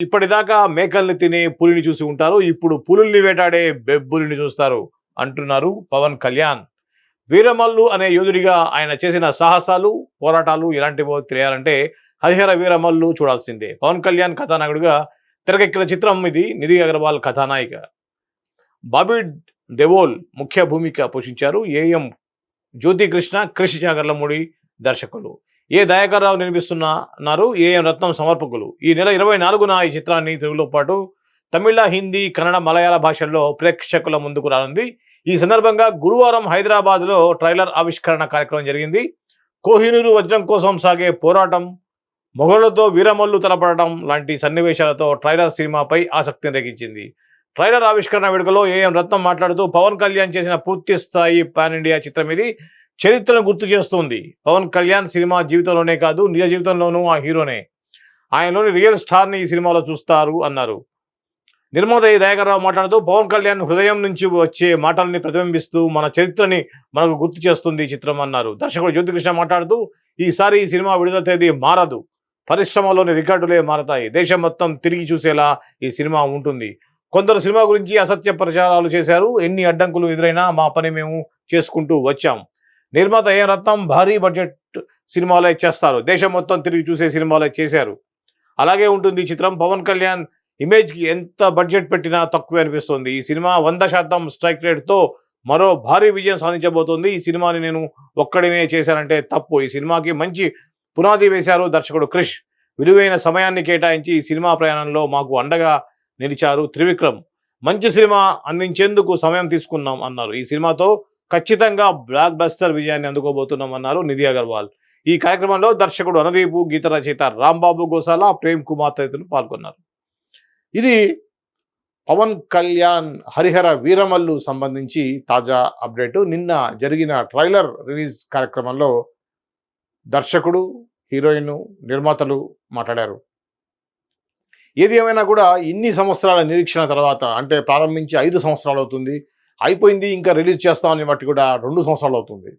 ఇప్పటిదాకా మేకల్ని తినే పులిని చూసి ఉంటారు. ఇప్పుడు పులుల్ని వేటాడే బెబ్బులిని చూస్తారు అంటున్నారు పవన్ కళ్యాణ్. వీరమల్లు అనే యోధుడిగా ఆయన చేసిన సాహసాలు పోరాటాలు ఎలాంటివో తెలియాలంటే హరిహర వీరమల్లు చూడాల్సిందే. పవన్ కళ్యాణ్ కథానాయకుడిగా తెరకెక్కిన చిత్రం ఇది. నిధి అగర్వాల్ కథానాయిక. బాబీ దెవోల్ ముఖ్య భూమిక పోషించారు. ఏఎం జ్యోతికృష్ణ క్రిష్ జాగర్లమూడి దర్శకులు. ఏ దయాకర్రావు నిర్మిస్తున్నారు ఏఎం రత్నం సమర్పకులు? ఈ నెల ఇరవై నాలుగున ఈ చిత్రాన్ని తెలుగులో పాటు తమిళ హిందీ కన్నడ మలయాళ భాషల్లో ప్రేక్షకుల ముందుకు రానుంది. ఈ సందర్భంగా గురువారం హైదరాబాద్లో ట్రైలర్ ఆవిష్కరణ కార్యక్రమం జరిగింది. కోహినూరు వజ్రం కోసం సాగే పోరాటం మొఘళ్ళతో వీరమల్లు తలపడటం లాంటి సన్నివేశాలతో ట్రైలర్ సినిమాపై ఆసక్తిని రేగించింది ట్రైలర్ ఆవిష్కరణ వేడుకలో ఏఎం రత్నం మాట్లాడుతూ పవన్ కళ్యాణ్ చేసిన పూర్తి స్థాయి పాన్ ఇండియా చిత్రం ఇది చరిత్రను గుర్తు చేస్తుంది. పవన్ కళ్యాణ్ సినిమా జీవితంలోనే కాదు నిజ జీవితంలోనూ ఆ హీరోనే. ఆయనలోని రియల్ స్టార్ని ఈ సినిమాలో చూస్తారు అన్నారు. నిర్మాత దయాకర్రావు మాట్లాడుతూ పవన్ కళ్యాణ్ హృదయం నుంచి వచ్చే మాటల్ని ప్రతిబింబిస్తూ మన చరిత్రని మనకు గుర్తు చేస్తుంది ఈ చిత్రం అన్నారు. దర్శకుడు జ్యోతికృష్ణ మాట్లాడుతూ ఈసారి ఈ సినిమా విడుదల తేదీ మారదు. పరిశ్రమలోని రికార్డులే మారతాయి. దేశం మొత్తం తిరిగి చూసేలా ఈ సినిమా ఉంటుంది. కొందరు సినిమా గురించి అసత్య ప్రచారాలు చేశారు. ఎన్ని అడ్డంకులు ఎదురైనా మా పని మేము చేసుకుంటూ వచ్చాం. నిర్మాత ఏ రత్నం భారీ బడ్జెట్ సినిమాలే చేస్తారు. దేశం మొత్తం తిరిగి చూసే సినిమాలే చేశారు. అలాగే ఉంటుంది ఈ చిత్రం. పవన్ కళ్యాణ్ ఇమేజ్కి ఎంత బడ్జెట్ పెట్టినా తక్కువే అనిపిస్తుంది. ఈ సినిమా వంద శాతం స్ట్రైక్ రేట్తో మరో భారీ విజయం సాధించబోతోంది. ఈ సినిమాని నేను ఒక్కడినే చేశానంటే తప్పు. ఈ సినిమాకి మంచి పునాది వేశారు దర్శకుడు క్రిష్. విలువైన సమయాన్ని కేటాయించి ఈ సినిమా ప్రయాణంలో మాకు అండగా నిలిచారు త్రివిక్రమ్. మంచి సినిమా అందించేందుకు సమయం తీసుకున్నాం అన్నారు. ఈ సినిమాతో ఖచ్చితంగా బ్లాక్ బస్టర్ విజయాన్ని అందుకోబోతున్నాం అన్నారు నిధి అగర్వాల్. ఈ కార్యక్రమంలో దర్శకుడు అనదీపు గీత రచయిత రాంబాబు గోసాల ప్రేమ్ కుమార్ తదితరులు పాల్గొన్నారు. ఇది పవన్ కళ్యాణ్ హరిహర వీరమల్లు సంబంధించి తాజా అప్డేటు. నిన్న జరిగిన ట్రైలర్ రిలీజ్ కార్యక్రమంలో దర్శకుడు హీరోయిన్ నిర్మాతలు మాట్లాడారు. ఏది ఏమైనా కూడా ఇన్ని సంవత్సరాల నిరీక్షణ తర్వాత అంటే ప్రారంభించి ఐదు సంవత్సరాలు అవుతుంది. అయిపోయింది ఇంకా రిలీజ్ చేస్తామని బట్టి కూడా రెండు సంవత్సరాలు అవుతుంది.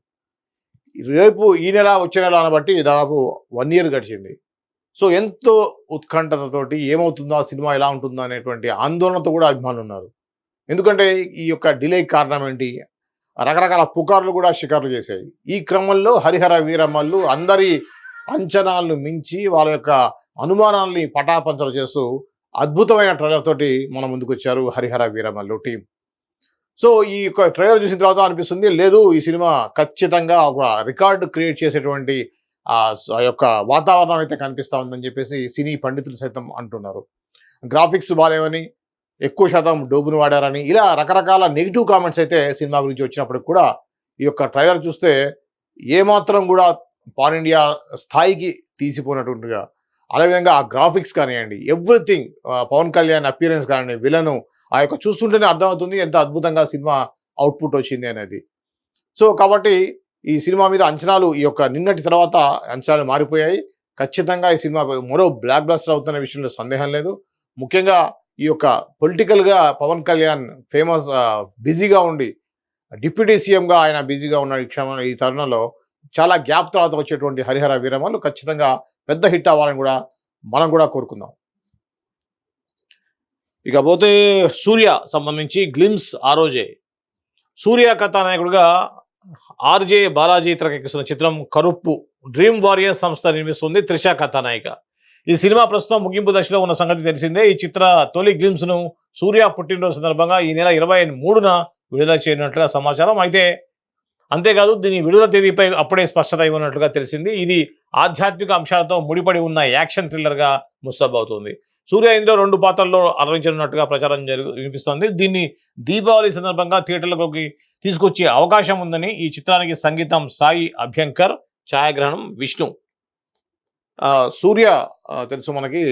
రేపు ఈ నెల వచ్చే నెల అని బట్టి దాదాపు వన్ ఇయర్ గడిచింది. సో ఎంతో ఉత్కంఠతతోటి ఏమవుతుందో ఆ సినిమా ఎలా ఉంటుందో అనేటువంటి ఆందోళనతో కూడా అభిమానులు ఉన్నారు. ఎందుకంటే ఈ యొక్క డిలే కారణం ఏంటి? రకరకాల పుకార్లు కూడా షికార్లు చేశాయి. ఈ క్రమంలో హరిహర వీరమ్మలు అందరి అంచనాలను మించి వాళ్ళ యొక్క అనుమానాల్ని పటాపంచలు చేస్తూ అద్భుతమైన ట్రైలర్ తోటి మన ముందుకు వచ్చారు హరిహర వీరమల్లు టీం. సో ఈ యొక్క ట్రైలర్ చూసిన తర్వాత అనిపిస్తుంది లేదు ఈ సినిమా ఖచ్చితంగా ఒక రికార్డు క్రియేట్ చేసేటువంటి ఆ యొక్క వాతావరణం అయితే కనిపిస్తూ ఉందని చెప్పేసి సినీ పండితులు సైతం అంటున్నారు. గ్రాఫిక్స్ బాగాలేవని ఎక్కువ శాతం డోబును వాడారని ఇలా రకరకాల నెగిటివ్ కామెంట్స్ అయితే సినిమా గురించి వచ్చినప్పుడు కూడా ఈ యొక్క ట్రైలర్ చూస్తే ఏమాత్రం కూడా పాన్ ఇండియా స్థాయికి తీసిపోయినట్టుగా అదేవిధంగా ఆ గ్రాఫిక్స్ కానివ్వండి ఎవ్రీథింగ్ పవన్ కళ్యాణ్ అపీరెన్స్ కానివ్వండి విలను ఆ యొక్క చూస్తుంటేనే అర్థమవుతుంది ఎంత అద్భుతంగా సినిమా అవుట్పుట్ వచ్చింది అనేది. సో కాబట్టి ఈ సినిమా మీద అంచనాలు ఈ యొక్క నిన్నటి తర్వాత అంచనాలు మారిపోయాయి. ఖచ్చితంగా ఈ సినిమా మరో బ్లాక్ బ్లాస్టర్ అవుతున్న విషయంలో సందేహం లేదు. ముఖ్యంగా ఈ యొక్క పొలిటికల్గా పవన్ కళ్యాణ్ ఫేమస్ బిజీగా ఉండి డిప్యూటీ సీఎంగా ఆయన బిజీగా ఉన్న ఈ క్షణంలో ఈ తరుణంలో చాలా గ్యాప్ తర్వాత వచ్చేటువంటి హరిహర వీరమలు ఖచ్చితంగా పెద్ద హిట్ అవ్వాలని కూడా మనం కూడా కోరుకుందాం. ఇకపోతే సూర్య సంబంధించి గ్లిమ్స్ ఆ రోజే. సూర్య కథానాయకుడిగా ఆర్జే బాలాజీ తెరకెక్కిస్తున్న చిత్రం కరుప్పు. డ్రీమ్ వారియర్స్ సంస్థ నిర్మిస్తుంది త్రిష కథానాయిక. ఈ సినిమా ప్రస్తుతం ముగింపు దశలో ఉన్న సంగతి తెలిసిందే. ఈ చిత్ర తొలి గ్లిమ్స్ను సూర్య పుట్టినరోజు సందర్భంగా ఈ నెల ఇరవై మూడున విడుదల చేయనున్నట్లుగా సమాచారం. అయితే అంతేకాదు దీని విడుదల తేదీపై అప్పుడే స్పష్టత ఇవ్వనట్లుగా తెలిసింది. ఇది ఆధ్యాత్మిక అంశాలతో ముడిపడి ఉన్న యాక్షన్ థ్రిల్లర్గా ముస్తాబవుతుంది సూర్య ఇందులో రెండు పాత్రల్లో అలరించనున్నట్టుగా ప్రచారం జరుగు వినిపిస్తోంది. దీన్ని దీపావళి సందర్భంగా థియేటర్లలోకి తీసుకొచ్చే అవకాశం ఉందని ఈ చిత్రానికి సంగీతం సాయి అభ్యంకర్ ఛాయాగ్రహణం విష్ణు. సూర్య తెలుసు మనకి.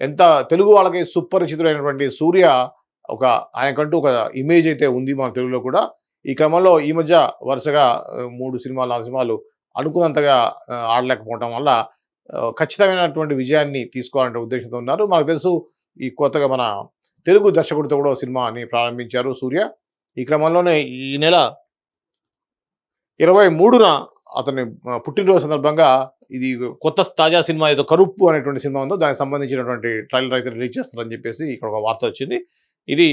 ఎంత తెలుగు వాళ్ళకి సుపరిచితుడైనటువంటి సూర్య ఒక ఆయనకంటూ ఒక ఇమేజ్ అయితే ఉంది మన తెలుగులో కూడా. ఈ క్రమంలో ఈ మధ్య వరుసగా మూడు సినిమాలు నాలుగు సినిమాలు అనుకున్నంతగా ఆడలేకపోవటం ఆడలేకపోవడం వల్ల ఖచ్చితమైనటువంటి విజయాన్ని తీసుకోవాలనే ఉద్దేశంతో ఉన్నారు. మనకు తెలుసు ఈ కొత్తగా మన తెలుగు దర్శకుడితో కూడా సినిమాని ప్రారంభించారు సూర్య. ఈ క్రమంలోనే ఈ నెల ఇరవై మూడున అతని పుట్టినరోజు సందర్భంగా ఇది కొత్త తాజా సినిమా ఏదో కరుప్పు అనేటువంటి సినిమా ఉందో దానికి సంబంధించినటువంటి ట్రైలర్ అయితే రిలీజ్ చేస్తారని చెప్పేసి ఇక్కడ ఒక వార్త వచ్చింది. ఇది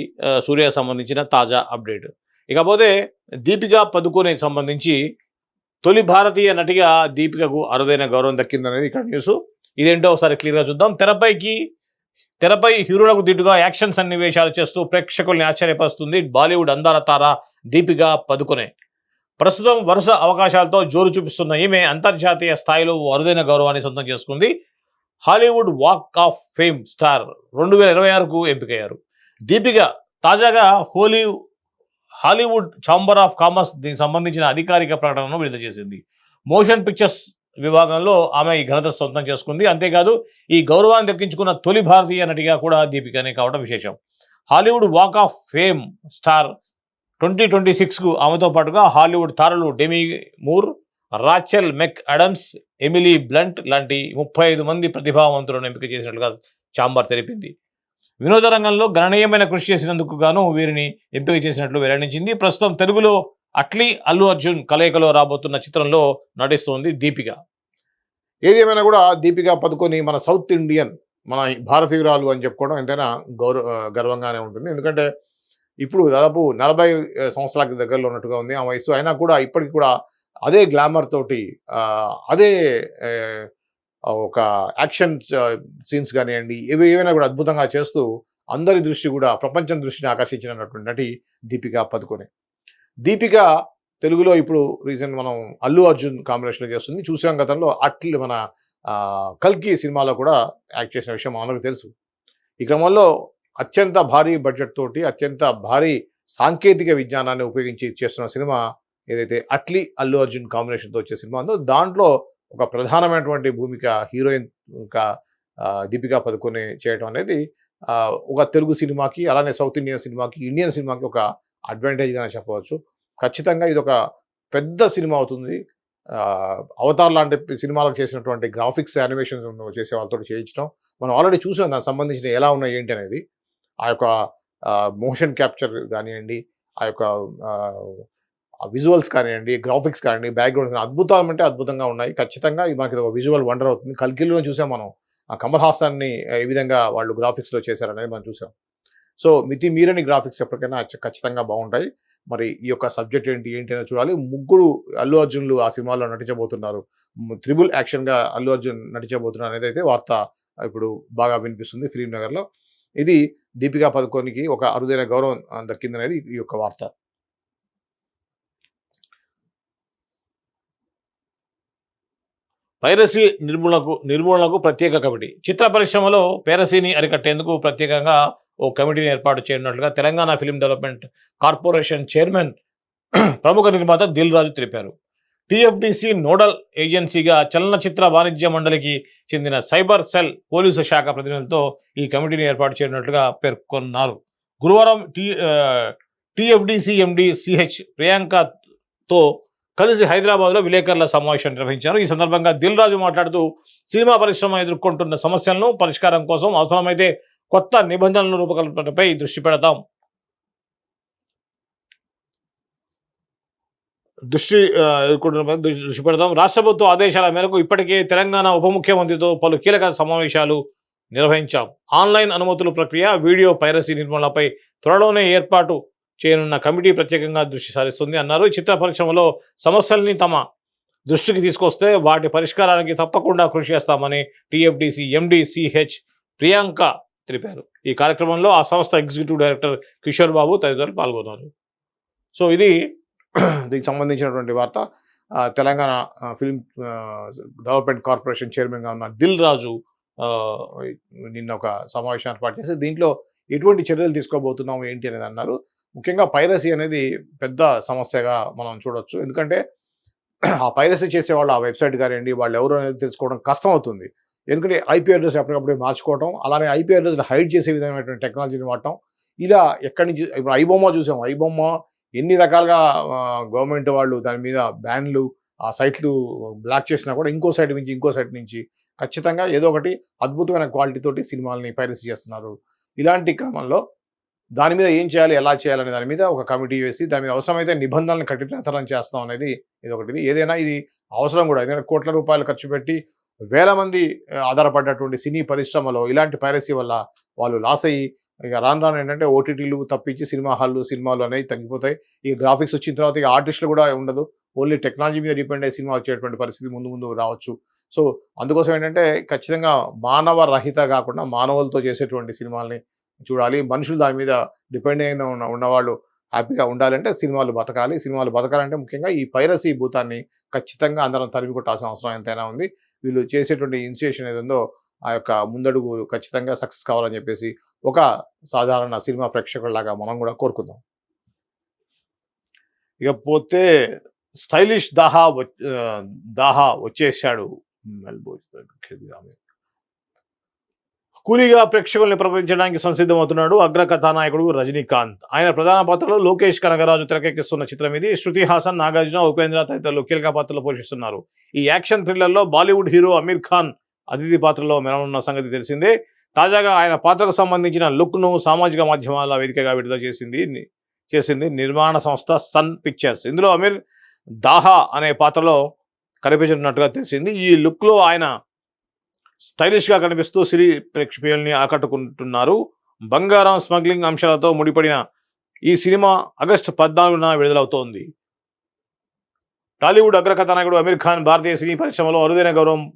సూర్య సంబంధించిన తాజా అప్డేట్. ఇకపోతే దీపికా పదుకోనేకి సంబంధించి తొలి భారతీయ నటిగా దీపికకు అరుదైన గౌరవం దక్కిందనేది ఇక్కడ న్యూస్. ఇదేంటో ఒకసారి క్లియర్గా చూద్దాం. తెరపైకి తెరపై హీరోలకు దిట్టుగా యాక్షన్ సన్నివేశాలు చేస్తూ ప్రేక్షకుల్ని ఆశ్చర్యపరుస్తుంది బాలీవుడ్ అందాల తార దీపిక పదుకొనే. ప్రస్తుతం వరుస అవకాశాలతో జోరు చూపిస్తున్న ఈమె అంతర్జాతీయ స్థాయిలో అరుదైన గౌరవాన్ని సొంతం చేసుకుంది. Hollywood walk of fame star రెండు వేల ఇరవై ఆరుకు ఎంపికయ్యారు. దీపిక తాజాగా హోలీ హాలీవుడ్ ఛాంబర్ ఆఫ్ కామర్స్ దీనికి సంబంధించిన అధికారిక ప్రకటనను విడుదల చేసింది. మోషన్ పిక్చర్స్ విభాగంలో ఆమె ఈ ఘనత సొంతం చేసుకుంది. అంతేకాదు ఈ గౌరవాన్ని దక్కించుకున్న తొలి భారతీయ నటిగా కూడా దీపికనే కావడం విశేషం. Hollywood walk of fame star twenty twenty సిక్స్కు ఆమెతో పాటుగా హాలీవుడ్ తారలు Demi Moore Rachel McAdams Emily Blunt లాంటి ముప్పై ఐదు మంది ప్రతిభావంతులను ఎంపిక చేసినట్లుగా చాంబర్ తెలిపింది. వినోద రంగంలో గణనీయమైన కృషి చేసినందుకు గాను వీరిని ఎంపిక చేసినట్లు వెల్లడించింది. ప్రస్తుతం తెలుగులో అట్లీ అల్లు అర్జున్ కలయికలో రాబోతున్న చిత్రంలో నటిస్తోంది దీపిక. ఏదేమైనా కూడా దీపిక పదుకొని మన సౌత్ ఇండియన్ మన భారతీయురాలు అని చెప్పుకోవడం ఎంతైనా గౌరవ గర్వంగానే ఉంటుంది. ఎందుకంటే ఇప్పుడు దాదాపు నలభై సంవత్సరాలకు దగ్గరలో ఉన్నట్టుగా ఉంది ఆ వయసు అయినా కూడా ఇప్పటికి కూడా అదే గ్లామర్ తోటి అదే ఒక యాక్షన్ సీన్స్ కానివ్వండి ఏవి ఏవైనా కూడా అద్భుతంగా చేస్తూ అందరి దృష్టి కూడా ప్రపంచం దృష్టిని ఆకర్షించినటువంటి నటి దీపిక పదుకొనే. దీపిక తెలుగులో ఇప్పుడు రీసెంట్ మనం అల్లు అర్జున్ కాంబినేషన్లో చేస్తుంది. చూసాం గతంలో అట్లు మన కల్కి సినిమాలో కూడా యాక్ట్ చేసిన విషయం మనకు తెలుసు. ఈ క్రమంలో అత్యంత భారీ బడ్జెట్ తోటి అత్యంత భారీ సాంకేతిక విజ్ఞానాన్ని ఉపయోగించి చేస్తున్న సినిమా ఏదైతే అట్లీ అల్లు అర్జున్ కాంబినేషన్తో వచ్చే సినిమా ఉందో దాంట్లో ఒక ప్రధానమైనటువంటి భూమిక హీరోయిన్ ఇంకా దీపికా పదుకొని చేయటం అనేది ఒక తెలుగు సినిమాకి అలానే సౌత్ ఇండియన్ సినిమాకి ఇండియన్ సినిమాకి ఒక అడ్వాంటేజ్గానే చెప్పవచ్చు. ఖచ్చితంగా ఇది ఒక పెద్ద సినిమా అవుతుంది. అవతార్ లాంటి సినిమాలకు చేసినటువంటి గ్రాఫిక్స్ యానిమేషన్స్ చేసే వాళ్ళతో చేయించడం మనం ఆల్రెడీ చూసాం దానికి సంబంధించిన ఎలా ఉన్నాయి ఏంటి అనేది. ఆ యొక్క మోషన్ క్యాప్చర్ కానివ్వండి ఆ యొక్క విజువల్స్ కానివ్వండి గ్రాఫిక్స్ కానివ్వండి బ్యాక్గ్రౌండ్ కానీ అద్భుతం అంటే అద్భుతంగా ఉన్నాయి. ఖచ్చితంగా ఇది మనకి ఒక విజువల్ వండర్ అవుతుంది. కల్కిల్లో చూసాం మనం. ఆ కమల్ హాసాన్ని ఏ విధంగా వాళ్ళు గ్రాఫిక్స్లో చేశారనేది మనం చూసాం. సో మితి మీరని గ్రాఫిక్స్ ఎప్పటికైనా ఖచ్చితంగా బాగుంటాయి. మరి ఈ యొక్క సబ్జెక్ట్ ఏంటి ఏంటి అనేది చూడాలి. ముగ్గురు అల్లు అర్జున్లు ఆ సినిమాలో నటించబోతున్నారు. త్రిబుల్ యాక్షన్గా అల్లు అర్జున్ నటించబోతున్నారు అనేది అయితే వార్త ఇప్పుడు బాగా వినిపిస్తుంది ఫిలిం నగర్లో. ఇది దీపికా పదుకోనికి ఒక అరుదైన గౌరవం దక్కింది దక్కిందనేది ఈ యొక్క వార్త. పైరసీ నిర్మూలనకు నిర్మూలనకు ప్రత్యేక కమిటీ. చిత్ర పరిశ్రమలో పైరసీని అరికట్టేందుకు ప్రత్యేకంగా ఓ కమిటీని ఏర్పాటు చేయనున్నట్లుగా Telangana film development corporation chairman ప్రముఖ నిర్మాత దిల్ రాజు తెలిపారు. టిఎఫ్డిసి నోడల్ ఏజెన్సీగా చలనచిత్ర వాణిజ్య మండలికి చెందిన సైబర్ సెల్ పోలీసు శాఖ ప్రతినిధులతో ఈ కమిటీని ఏర్పాటు చేయనున్నట్లుగా పేర్కొన్నారు. గురువారం టి టిఎఫ్డిసి ఎండి సిహెచ్ ప్రియాంకతో కలిసి హైదరాబాద్లో విలేకరుల సమావేశం నిర్వహించారు. ఈ సందర్భంగా దిల్ రాజు మాట్లాడుతూ సినిమా పరిశ్రమ ఎదుర్కొంటున్న సమస్యలను పరిష్కారం కోసం అవసరమైతే కొత్త నిబంధనల రూపకల్పనపై దృష్టి పెడతాం. దృష్టి దృష్టి దృష్టి పెడతాం. రాష్ట్ర ప్రభుత్వ ఆదేశాల మేరకు ఇప్పటికే తెలంగాణ ఉప ముఖ్యమంత్రితో పలు కీలక సమావేశాలు నిర్వహించాం. ఆన్లైన్ అనుమతుల ప్రక్రియ వీడియో పైరసీ నిర్మూలనపై త్వరలోనే ఏర్పాటు చేయనున్న కమిటీ ప్రత్యేకంగా దృష్టి సారిస్తుంది అన్నారు. ఈ చిత్ర పరిశ్రమలో సమస్యల్ని తమ దృష్టికి తీసుకొస్తే వాటి పరిష్కారానికి తప్పకుండా కృషి చేస్తామని టీఎఫ్డిసి ఎండి సిహెచ్ ప్రియాంక తెలిపారు. ఈ కార్యక్రమంలో ఆ సంస్థ ఎగ్జిక్యూటివ్ డైరెక్టర్ కిషోర్ బాబు తదితరులు పాల్గొన్నారు. సో ఇది దీనికి సంబంధించినటువంటి వార్త. తెలంగాణ ఫిల్మ్ డెవలప్మెంట్ కార్పొరేషన్ చైర్మన్గా ఉన్న దిల్ రాజు నిన్న ఒక సమావేశం ఏర్పాటు చేసి దీంట్లో ఎటువంటి చర్యలు తీసుకోబోతున్నాము ఏంటి అనేది అన్నారు. ముఖ్యంగా పైరసీ అనేది పెద్ద సమస్యగా మనం చూడొచ్చు. ఎందుకంటే ఆ పైరసీ చేసేవాళ్ళు ఆ వెబ్సైట్ కానివ్వండి వాళ్ళు ఎవరు అనేది తెలుసుకోవడం కష్టం అవుతుంది ఎందుకంటే ఐపీ అడ్రస్ ఎప్పటికప్పుడు మార్చుకోవటం అలానే ఐపీ అడ్రస్ హైడ్ చేసే విధమైనటువంటి టెక్నాలజీని వాడటం. ఇలా ఎక్కడి నుంచి ఇప్పుడు ఐబొమ్మ చూసాం. ఐబొమ్మ ఎన్ని రకాలుగా గవర్నమెంట్ వాళ్ళు దాని మీద బ్యాన్లు ఆ సైట్లు బ్లాక్ చేసినా కూడా ఇంకో సైట్ నుంచి ఇంకో సైట్ నుంచి ఖచ్చితంగా ఏదో ఒకటి అద్భుతమైన క్వాలిటీతోటి సినిమాలని పైరసీ చేస్తున్నారు. ఇలాంటి క్రమంలో దాని మీద ఏం చేయాలి ఎలా చేయాలనే దాని మీద ఒక కమిటీ వేసి దాని మీద అవసరమైతే నిబంధనలు కఠినతరం చేస్తాం అనేది ఇది ఒకటి ఏదైనా ఇది అవసరం కూడా. ఎందుకంటే కోట్ల రూపాయలు ఖర్చు పెట్టి వేల మంది ఆధారపడ్డటువంటి సినీ పరిశ్రమలో ఇలాంటి పైరసీ వల్ల వాళ్ళు లాస్ అయ్యి ఇక రాను రాను ఏంటంటే ఓటీటీలు తప్పించి సినిమా హాళ్ళు సినిమాలు అనేవి తగ్గిపోతాయి. ఈ గ్రాఫిక్స్ వచ్చిన తర్వాత ఇక ఆర్టిస్టులు కూడా ఉండదు. ఓన్లీ టెక్నాలజీ మీద డిపెండ్ అయ్యే సినిమా వచ్చేటువంటి పరిస్థితి ముందు ముందు రావచ్చు. సో అందుకోసం ఏంటంటే ఖచ్చితంగా మానవ రహిత కాకుండా మానవులతో చేసేటువంటి సినిమాల్ని చూడాలి. మనుషులు దాని మీద డిపెండ్ అయిన ఉన్న ఉన్నవాళ్ళు హ్యాపీగా ఉండాలంటే సినిమాలు బతకాలి. సినిమాలు బతకాలంటే ముఖ్యంగా ఈ పైరసీ భూతాన్ని ఖచ్చితంగా అందరం తరిమి కొట్టాల్సిన అవసరం ఎంతైనా ఉంది. వీళ్ళు చేసేటువంటి ఇనిషియేషన్ ఏదో ఆ యొక్క ముందడుగు ఖచ్చితంగా సక్సెస్ కావాలని చెప్పేసి ఒక సాధారణ సినిమా ప్రేక్షకుల్లాగా మనం కూడా కోరుకుందాం. ఇకపోతే స్టైలిష్ దాహా వచ్- దాహా వచ్చేసాడు మెల్బోర్న్ ఆమె. కూలీగా ప్రేక్షకుల్ని ప్రకటించడానికి సంసిద్ధమవుతున్నాడు అగ్ర కథానాయకుడు రజనీకాంత్. ఆయన ప్రధాన పాత్రలో లోకేష్ కనగరాజు తెరకెక్కిస్తున్న చిత్రం ఇది. శృతి హాసన్ నాగార్జున ఉపేంద్ర తదితరులు కీలక పాత్రలు పోషిస్తున్నారు. ఈ యాక్షన్ థ్రిల్లర్లో బాలీవుడ్ హీరో అమీర్ ఖాన్ అతిథి పాత్రలో మెరవనున్న సంగతి తెలిసిందే. తాజాగా ఆయన పాత్రకు సంబంధించిన లుక్ను సామాజిక మాధ్యమాల వేదికగా విడుదల చేసింది. చేసింది నిర్మాణ సంస్థ సన్ పిక్చర్స్. ఇందులో అమీర్ దాహా అనే పాత్రలో కనిపించినట్టుగా తెలిసింది. ఈ లుక్లో ఆయన స్టైలిష్గా కనిపిస్తూ సిరి ప్రేక్షకుల్ని ఆకట్టుకుంటున్నారు. బంగారం స్మగ్లింగ్ అంశాలతో ముడిపడిన ఈ సినిమా ఆగస్టు పద్నాలుగున విడుదలవుతోంది. టాలీవుడ్ అగ్రకథానాయకుడు అమీర్ ఖాన్ భారతీయ సినీ పరిశ్రమలో అరుదైన గౌరవం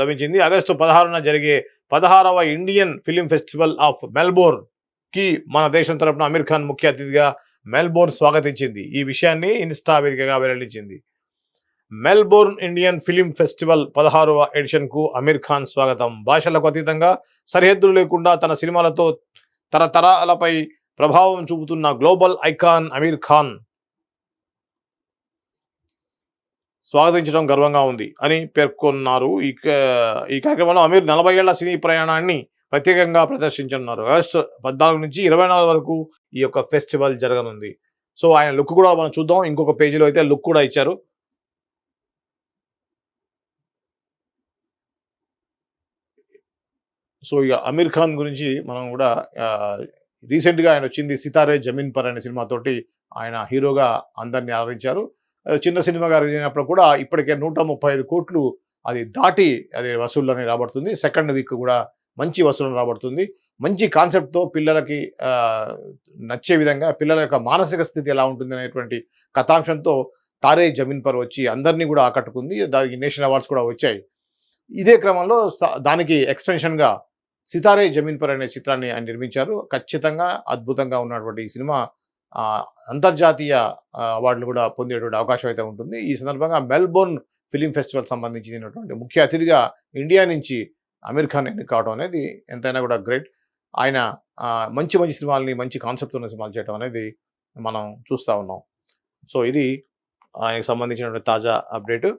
లభించింది. ఆగస్టు పదహారున జరిగే పదహారవ ఇండియన్ ఫిలిం ఫెస్టివల్ ఆఫ్ మెల్బోర్న్కి మన దేశం తరపున అమీర్ ఖాన్ ముఖ్య అతిథిగా మెల్బోర్న్ స్వాగతించింది. ఈ విషయాన్ని ఇన్స్టా వేదికగా వెల్లడించింది. మెల్బోర్న్ ఇండియన్ ఫిలిం ఫెస్టివల్ పదహారవ ఎడిషన్కు అమీర్ ఖాన్ స్వాగతం. భాషలకు అతీతంగా సరిహద్దులు లేకుండా తన సినిమాలతో తరతరాలపై ప్రభావం చూపుతున్న గ్లోబల్ ఐకాన్ అమీర్ ఖాన్ స్వాగతించడం గర్వంగా ఉంది అని పేర్కొన్నారు. ఈ ఈ కార్యక్రమంలో అమీర్ నలభై ఏళ్ళ సినీ ప్రయాణాన్ని ప్రత్యేకంగా ప్రదర్శించనున్నారు. ఆగస్టు పద్నాలుగు నుంచి ఇరవై నాలుగు వరకు ఈ యొక్క ఫెస్టివల్ జరగనుంది. సో ఆయన లుక్ కూడా మనం చూద్దాం. ఇంకొక పేజీలో అయితే లుక్ కూడా ఇచ్చారు. సో ఇక అమీర్ ఖాన్ గురించి మనం కూడా రీసెంట్గా ఆయన వచ్చింది సితారే జమీన్ పర్ అనే సినిమాతోటి ఆయన హీరోగా అందరినీ ఆదరించారు. చిన్న సినిమాగా రిలీజ్ అయినప్పుడు కూడా ఇప్పటికే నూట ముప్పై ఐదు కోట్లు అది దాటి అది వసూళ్ళని రాబడుతుంది. సెకండ్ వీక్ కూడా మంచి వసూలను రాబడుతుంది. మంచి కాన్సెప్ట్తో పిల్లలకి నచ్చే విధంగా పిల్లల యొక్క మానసిక స్థితి ఎలా ఉంటుంది అనేటువంటి కథాంశంతో తారే జమీన్ పర్ వచ్చి అందరినీ కూడా ఆకట్టుకుంది. దానికి నేషనల్ అవార్డ్స్ కూడా వచ్చాయి. ఇదే క్రమంలో దానికి ఎక్స్టెన్షన్గా సితారే జమీన్ పర్ అనే చిత్రాన్ని ఆయన నిర్మించారు. ఖచ్చితంగా అద్భుతంగా ఉన్నటువంటి ఈ సినిమా అంతర్జాతీయ అవార్డులు కూడా పొందేటువంటి అవకాశం అయితే ఉంటుంది. ఈ సందర్భంగా మెల్బోర్న్ ఫిలిం ఫెస్టివల్ సంబంధించినటువంటి ముఖ్య అతిథిగా ఇండియా నుంచి అమీర్ ఖాన్ ఎన్నిక కావడం అనేది ఎంతైనా కూడా గ్రేట్. ఆయన మంచి మంచి సినిమాలని మంచి కాన్సెప్ట్ ఉన్న సినిమాలు చేయడం అనేది మనం చూస్తూ ఉన్నాం. సో ఇది ఆయనకు సంబంధించినటువంటి తాజా అప్డేటు.